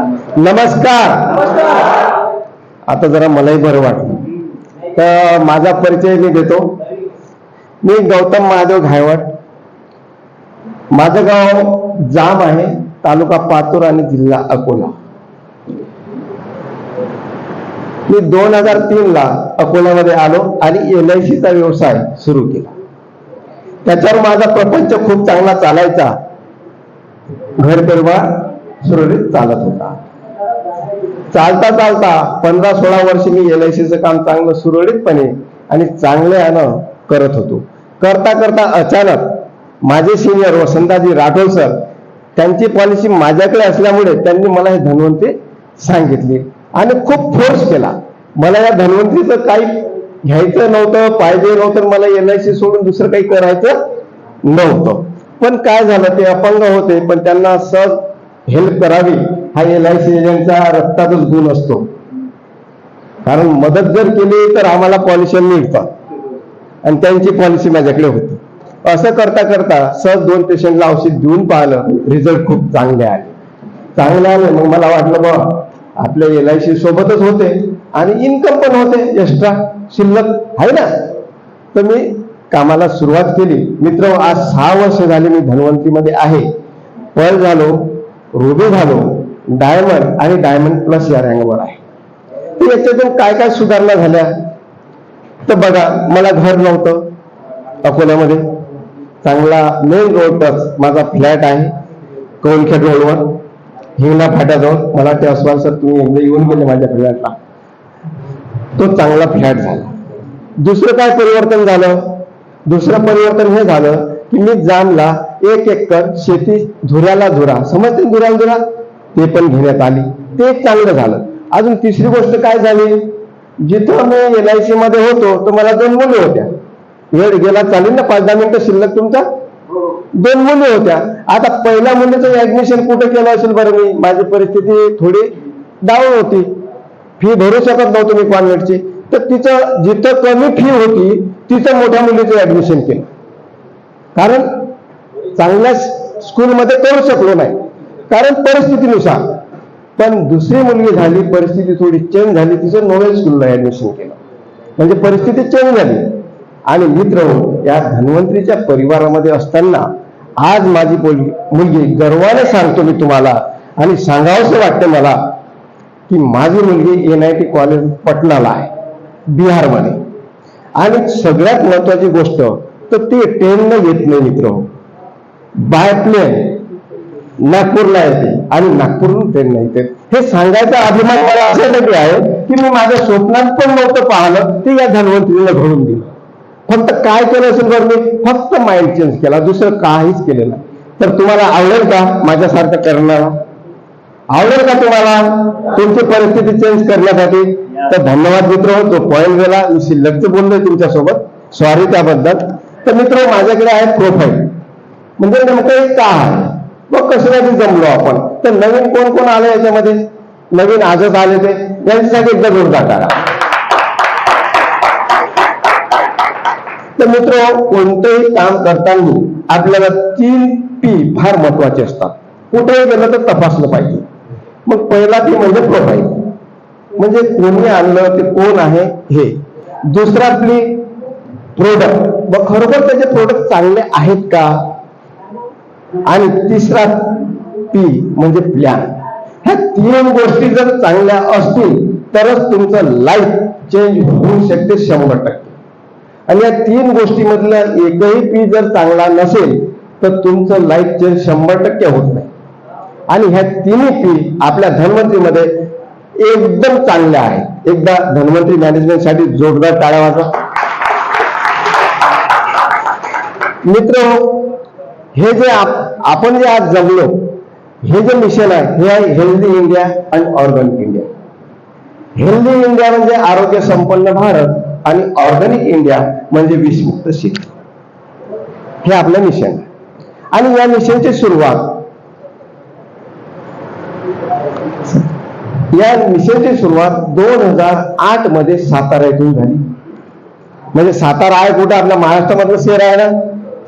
नमस्कार. आता जरा मलाही बरं वाटलं. तर माझा परिचय मी देतो. मी गौतम महादेव घायवट माझं गाव जाम आहे तालुका पातूर आणि जिल्हा अकोला. मी दोन हजार तीन ला अकोल्यामध्ये आलो आणि एल आय सीचा व्यवसाय सुरू केला. त्याच्यावर माझा प्रपंच खूप चांगला चालायचा. घर परिवार सुरळीत चालत होता. चालता चालता पंधरा सोळा वर्ष मी एल आय सीचं काम चांगलं सुरळीतपणे आणि चांगल्यानं करत होतो. करता करता अचानक माझे सिनियर वसंताजी राठोड सर त्यांची पॉलिसी माझ्याकडे असल्यामुळे त्यांनी मला हे धन्वंती सांगितली आणि खूप फोर्स केला. मला या धन्वंतीचं काही घ्यायचं नव्हतं पाहिजे नव्हतं मला एल आय सी सोडून दुसरं काही करायचं नव्हतं. पण काय झालं ते अपंग होते पण त्यांना सहज हेल्प करावी हा एल आय सी एजंटचा रक्तातच गुण असतो. कारण मदत जर केली तर आम्हाला पॉलिसी मिळतात. आणि त्यांची पॉलिसी माझ्याकडे होती. असं करता करता सहज दोन पेशंटला औषध देऊन पाहिलं रिझल्ट खूप चांगले आले. चांगले आले मग मला वाटलं बा आपल्या एल आय सी सोबतच होते आणि इन्कम पण होते एक्स्ट्रा शिल्लक आहे ना? तर मी कामाला सुरुवात केली. मित्र आज सहा वर्ष झाले मी धन्वंतीमध्ये आहे. पळ झालो रुबी झालो डायमंड आणि डायमंड प्लस या रँकवर आहे. याच्यातून काय काय सुधारणा झाल्या? तर बघा मला घर नव्हतं अकोल्यामध्ये. चांगला मेन रोड टच माझा फ्लॅट आहे कौलखेड रोडवर हिंगणा फाट्याजवळ. मला ते असवाल सर तुम्ही एकदा येऊन गेले माझ्या फ्लॅटला तो चांगला फ्लॅट झाला. दुसरं काय परिवर्तन झालं? दुसरं परिवर्तन हे झालं की मी जामला एक एकर शेती धुऱ्याला धुरा. समजते धुऱ्याला धुरा? ते पण घेण्यात आली. ते एक चांगलं झालं. अजून तिसरी गोष्ट काय झाली? जिथं मी एल आय सी मध्ये होतो तर मला दोन मुली होत्या. वेळ गेला चालेल ना? पाच दहा मिनिटं शिल्लक तुमचा? दोन मुली होत्या. आता पहिल्या मुलीचं ऍडमिशन कुठं केलं असेल बरं मी? माझी परिस्थिती थोडी डाऊन होती. फी भरू शकत नव्हतो मी कॉन्व्हेंटची तर तिचं जिथं कमी फी होती तिथं मोठ्या मुलीचं ऍडमिशन केलं. कारण चांगल्या स्कूलमध्ये करू शकलो नाही. कारण परिस्थितीनुसार. पण दुसरी मुलगी झाली परिस्थिती थोडी चेंज झाली तिचं नोवेल स्कूलला ऍडमिशन केलं. म्हणजे परिस्थिती चेंज झाली. आणि मित्र हो, या धन्वंतरीच्या परिवारामध्ये असताना आज माझी मुलगी मुलगी गर्वाने सांगतो मी तुम्हाला. आणि सांगावंसं वाटतं मला की माझी मुलगी एन आय टी कॉलेज पटनाला आहे बिहारमध्ये. आणि सगळ्यात महत्वाची गोष्ट तर ते ट्रेननं येत नाही मित्र. बाय प्लेन नागपूरला येते. आणि नागपूरहून ट्रेननं येते हे सांगायचा अभिमान मला अशासाठी आहे की मी माझ्या स्वप्नात पण नव्हतं पाहिलं ते या धन्वंतरीला घडून दिलं. फक्त काय केलं असेल बरं मी फक्त माइंड चेंज केला दुसरं काहीच केलं तर तुम्हाला आवडेल का माझ्यासारखं करणारा? आवडेल का तुम्हाला तुमची परिस्थिती चेंज करण्यासाठी? तर धन्यवाद मित्र तो पॉईंट गेला मी शिल्लकचं बोललोय तुमच्यासोबत. सॉरी त्याबद्दल. तर मित्र माझ्याकडे आहे प्रोफाईल म्हणजे नेमकं एक का आहे? मग कशासाठी जमलो आपण? तर नवीन कोण कोण आलं याच्यामध्ये? नवीन आजच आले ते. यांच्यासाठी एकदा जोरदार करा तर मित्र कोणतंही काम करताना आपल्याला तीन पी फार महत्त्वाचे असतात. कुठेही गेलं तर तपासलं पाहिजे. मग पहिला पी म्हणजे प्रोफाईल म्हणजे कोणी आणलं ते कोण आहे हे. दुसरा आपली प्रोडक्ट मग खरोखर त्याचे प्रोडक्ट चांगले आहेत का? आणि तिसरा पी म्हणजे प्लॅन ह्या तीन गोष्टी जर चांगल्या असतील तरच तुमचं लाईफ चेंज होऊ शकते शंभर टक्के. आणि या तीन गोष्टीमधला एकही पी जर चांगला नसेल तर तुमचं लाईफ चेंज शंभर टक्के होत नाही. आणि ह्या तिन्ही पी आपल्या धन्वंतरीमध्ये एकदम चांगल्या आहेत. एकदा धन्वंतरी मॅनेजमेंटसाठी जोरदार टाळा वाजवा. मित्र हो, हे जे आपण जे आज जगलो हे जे मिशन आहे हे आहे healthy India and organic India healthy India म्हणजे आरोग्य संपन्न भारत आणि ऑर्गॅनिक इंडिया म्हणजे विषमुक्त शिक्षण हे आपलं मिशन आहे. आणि या मिशनची सुरुवात या मिशनची सुरुवात दोन हजार आठमध्ये सातारा येथून झाली. म्हणजे सातारा आहे कुठं? आपल्या महाराष्ट्रामधलं शहर आहे ना?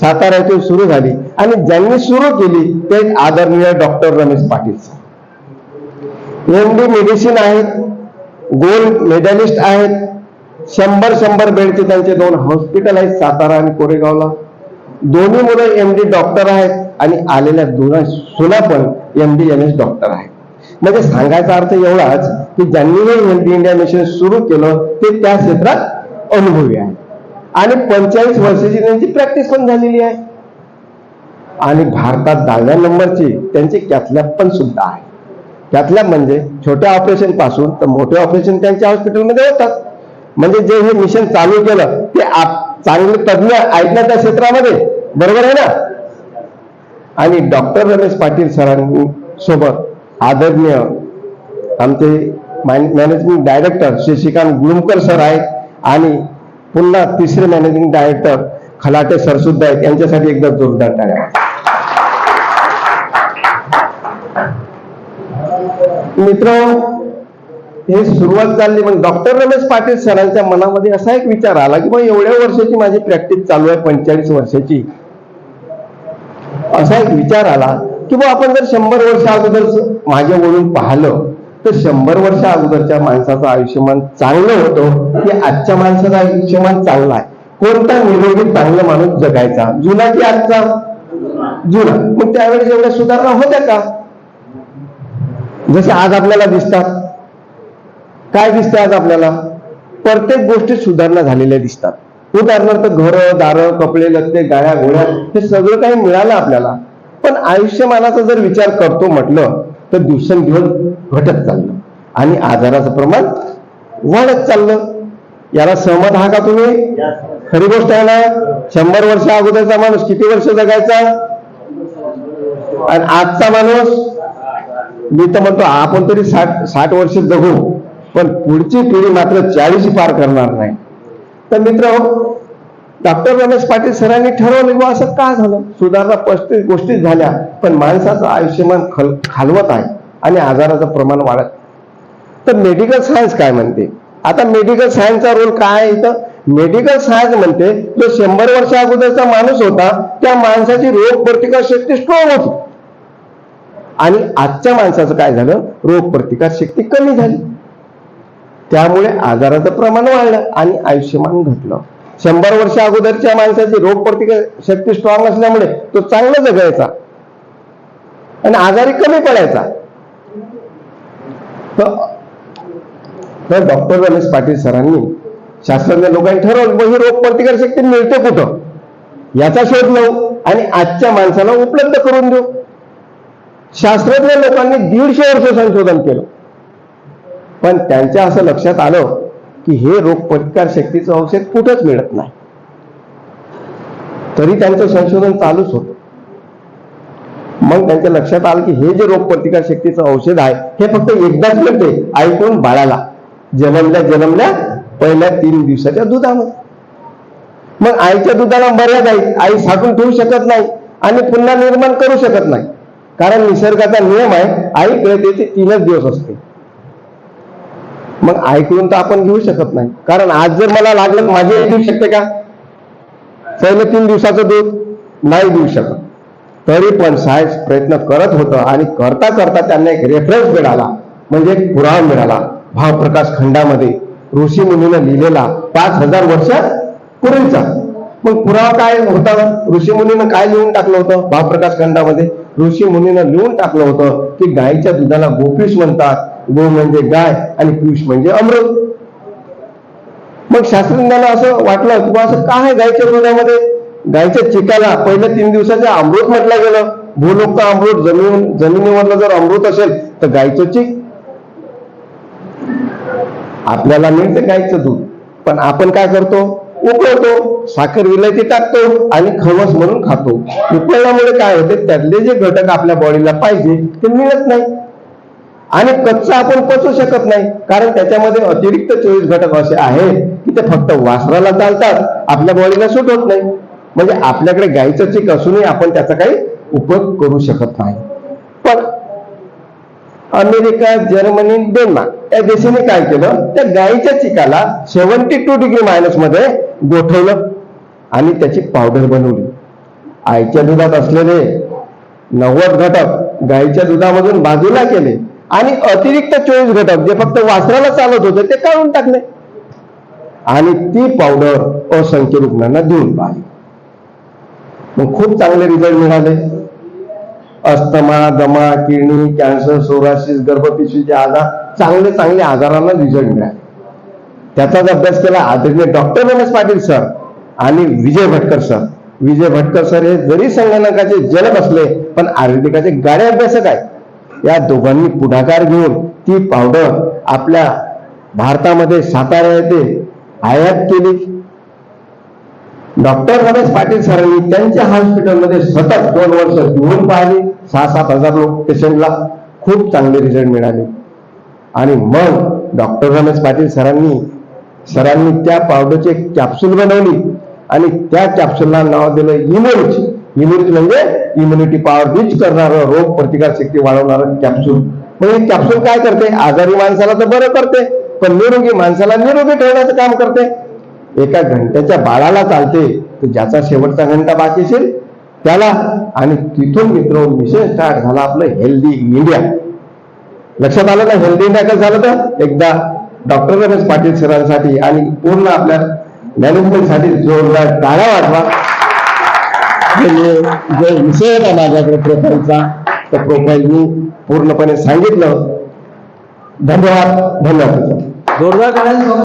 सातारा येथून सुरू झाली. आणि ज्यांनी सुरू केली ते आदरणीय doctor Ramesh Patil M D medicine आहेत गोल्ड मेडलिस्ट आहेत शंभर शंभर बेडचे त्यांचे दोन हॉस्पिटल आहेत सातारा आणि कोरेगावला. दोन्ही मुलं एम डी डॉक्टर आहेत आणि आलेल्या दोन सुना पण M D M S doctor आहेत. म्हणजे सांगायचा अर्थ एवढाच की ज्यांनी हे हेल्थ इंडिया मिशन सुरू केलं ते त्या क्षेत्रात अनुभवी आहे आणि पंचेचाळीस वर्षाची त्यांची प्रॅक्टिस पण झालेली आहे. आणि भारतात दहाव्या नंबरची त्यांची कॅथलॅब पण सुद्धा आहे. कॅथलॅब म्हणजे छोट्या ऑपरेशनपासून तर मोठे ऑपरेशन त्यांच्या हॉस्पिटलमध्ये होतात. म्हणजे जे हे मिशन चालू केलं ते आप चांगले तज्ञ आहेत त्या क्षेत्रामध्ये. बरोबर आहे ना? आणि डॉक्टर रमेश पाटील सरांनी सोबत आदरणीय आमचे management director Shashikant Gulumkar sir आहेत आणि पुन्हा तिसरे मॅनेजिंग डायरेक्टर खलाटे सर सुद्धा आहेत. यांच्यासाठी एकदा जोरदार टाळ्या. मित्र हे सुरुवात झाली मग डॉक्टर रमेश पाटील सरांच्या मनामध्ये असा एक विचार आला की मग एवढ्या वर्षाची माझी प्रॅक्टिस चालू आहे पंचेचाळीस वर्षाची. असा एक विचार आला की मग आपण जर शंभर वर्ष अगोदर माझ्या वळून पाहिलं तर शंभर वर्ष अगोदरच्या माणसाचं आयुष्यमान चांगलं होतं की आजच्या माणसाचं आयुष्यमान चांगलं आहे. कोणता निरोगी चांगला माणूस जगायचा? जुना की आजचा? जुना. मग त्यावेळेस एवढ्या सुधारणा होत्या का? जसे आज आपल्याला दिसतात. काय दिसते आज आपल्याला? प्रत्येक गोष्टीत सुधारणा झालेल्या दिसतात. उदाहरणार्थ घरं दारं कपडे लत्ते गाड्या घोड्या हे सगळं काही मिळालं आपल्याला. पण आयुष्यमानाचा जर विचार करतो म्हटलं तर दिवसेंदिवस घटत चाललं. आणि आजाराचं प्रमाण वाढत चाललं. याला सहमत आहा का तुम्ही? खरी गोष्ट आहे ना शंभर वर्ष अगोदरचा माणूस किती वर्ष जगायचा? आणि आजचा माणूस मी तर म्हणतो आपण तरी साठ साठ वर्ष जगू पण पुढची पिढी मात्र चाळीस पार करणार नाही. तर मित्र हो, डॉक्टर रमेश पाटील सरांनी ठरवलं किंवा असं का झालं? सुधारणा पस्तीस गोष्टी झाल्या पण माणसाचं आयुष्यमान खल खालवत आहे आणि आजाराचं प्रमाण वाढत. तर मेडिकल सायन्स काय म्हणते? आता मेडिकल सायन्सचा रोल काय आहे इथं? मेडिकल सायन्स म्हणते जो शंभर वर्ष अगोदरचा माणूस होता त्या माणसाची रोग प्रतिकार शक्ती स्ट्रॉंग होती. आणि आजच्या माणसाचं काय झालं? रोग प्रतिकार शक्ती कमी झाली. त्यामुळे आजाराचं प्रमाण वाढलं आणि आयुष्यमान घटलं. शंभर वर्ष अगोदरच्या माणसाची रोग प्रतिकार शक्ती स्ट्रॉंग असल्यामुळे तो चांगला जगायचा. आणि आजारी कमी पडायचा. तर डॉक्टर रमेश पाटील सरांनी शास्त्रज्ञ लोकांनी ठरवलं मग ही रोग प्रतिकार शक्ती मिळते कुठं? याचा शोध लावू आणि आजच्या माणसाला उपलब्ध करून देऊ. शास्त्रज्ञ लोकांनी दीडशे वर्ष संशोधन केलं. पण त्यांच्या असं लक्षात आलं की हे रोग प्रतिकार शक्तीचं औषध कुठंच मिळत नाही. तरी त्यांचं संशोधन चालूच होतं. मग त्यांच्या लक्षात आलं की हे जे रोग प्रतिकार शक्तीचं औषध आहे हे फक्त एकदाच मिळते ऐकून बाळाला. जन्मल्या जन्मल्या पहिल्या तीन दिवसाच्या दुधामध्ये मग आईच्या दुधाला मर्यादा आहे आई साठून ठेवू शकत नाही आणि पुन्हा निर्माण करू शकत नाही. कारण निसर्गाचा नियम आहे आईकडे त्याचे तीनच दिवस असते. मग ऐकून तर आपण घेऊ शकत नाही. कारण आज जर मला लागलं माझे माझी देऊ शकते का? पहिलं तीन दिवसाचं दूध नाही देऊ शकत. तरी पण साहेब प्रयत्न करत होतं आणि करता करता त्यांना एक रेफरन्स मिळाला. म्हणजे एक पुरावा मिळाला. भावप्रकाश खंडामध्ये ऋषी मुनीनं लिहिलेला पाच हजार वर्ष पूर्वीचा मग पुरावा काय होता? ऋषी मुनीनं काय लिहून टाकलं होतं? भावप्रकाश खंडामध्ये ऋषी मुनीनं लिहून टाकलं होतं की गायीच्या दुधाला गोपीस म्हणतात. गो म्हणजे गाय आणि पियुष म्हणजे अमृत. मग शास्त्रज्ञांना असं वाटलं की असं काय आहे गायच्या दुधामध्ये गायच्या चिकाला पहिल्या तीन दिवसाचे अमृत म्हटलं गेलं. भूलोक अमृत जमीन जमिनीवरलं जर अमृत असेल तर गायचं चिक. आपल्याला मिळतं गायचं दूध. पण आपण काय करतो? उकळतो साखर विलायची टाकतो आणि खवस म्हणून खातो. उकळल्यामुळे काय होते? त्यातले जे घटक आपल्या बॉडीला पाहिजे ते मिळत नाही. आणि कच्चा आपण पचवू शकत नाही. कारण त्याच्यामध्ये अतिरिक्त चोवीस घटक असे आहेत की ते फक्त वासराला चालतात आपल्या बॉडीला सूट होत नाही. म्हणजे आपल्याकडे गायीचं चीक असूनही आपण त्याचा काही उपयोग करू शकत नाही. पण अमेरिका जर्मनी डेन्मार्क या देशाने काय केलं? त्या गायीच्या चिकाला सेव्हन्टी टू डिग्री मायनसमध्ये गोठवलं आणि त्याची पावडर बनवली. आईच्या दुधात असलेले नव्वद घटक गायीच्या दुधामधून बाजूला केले. आणि अतिरिक्त चोवीस घटक जे फक्त वासराला चालत होते ते काढून टाकले. आणि ती पावडर असंख्य रुग्णांना देऊन पाहिली. मग खूप चांगले रिझल्ट मिळाले. अस्थमा दमा किडनी कॅन्सर सोरासिस गर्भपिशीचे आजार चांगले चांगले आजारांना रिझल्ट मिळाले. त्याचाच अभ्यास केला. आदरणीय डॉक्टर रमेश पाटील सर आणि विजय भटकर सर विजय भटकर सर हे जरी संगणकाचे जनक असले पण आयुर्वेदिकाचे गाडे अभ्यासक आहेत. या दोघांनी पुढाकार घेऊन ती पावडर आपल्या भारतामध्ये सातारा येथे आयात केली. डॉक्टर रमेश पाटील सरांनी त्यांच्या हॉस्पिटलमध्ये सतत दोन वर्ष घेऊन पाहिली. सहा सात हजार लोक पेशंटला खूप चांगले रिझल्ट मिळाले. आणि मग डॉक्टर रमेश पाटील सरांनी सरांनी त्या पावडरची कॅप्सूल बनवली आणि त्या कॅप्सूलला नाव दिलं इम्युनिटी इम्युनिटी म्हणजे इम्युनिटी पॉवर रिच करणारं रोग प्रतिकार शक्ती वाढवणारं कॅप्सूल मग हे कॅप्सूल काय करते? आजारी माणसाला तर बरं करते पण निरोगी माणसाला निरोगी ठेवण्याचं काम करते. एका घंट्याच्या बाळाला चालते तर ज्याचा शेवटचा घंटा बाकीशील त्याला. आणि तिथून मित्र विशेष स्टार्ट झाला आपलं हेल्दी इंडिया लक्षात आलं ना हेल्दी इंडिया कसं झालं तर? एकदा डॉक्टर रमेश पाटील सरांसाठी आणि पूर्ण आपल्या मॅनेजमेंटसाठी जोरदार टाळा वाटवा म्हणजे जो विषय होता माझ्याकडे प्रोफाईलचा त्या प्रोफाईल मी पूर्णपणे सांगितलं. धन्यवाद. धन्यवाद. जोरदार करायचं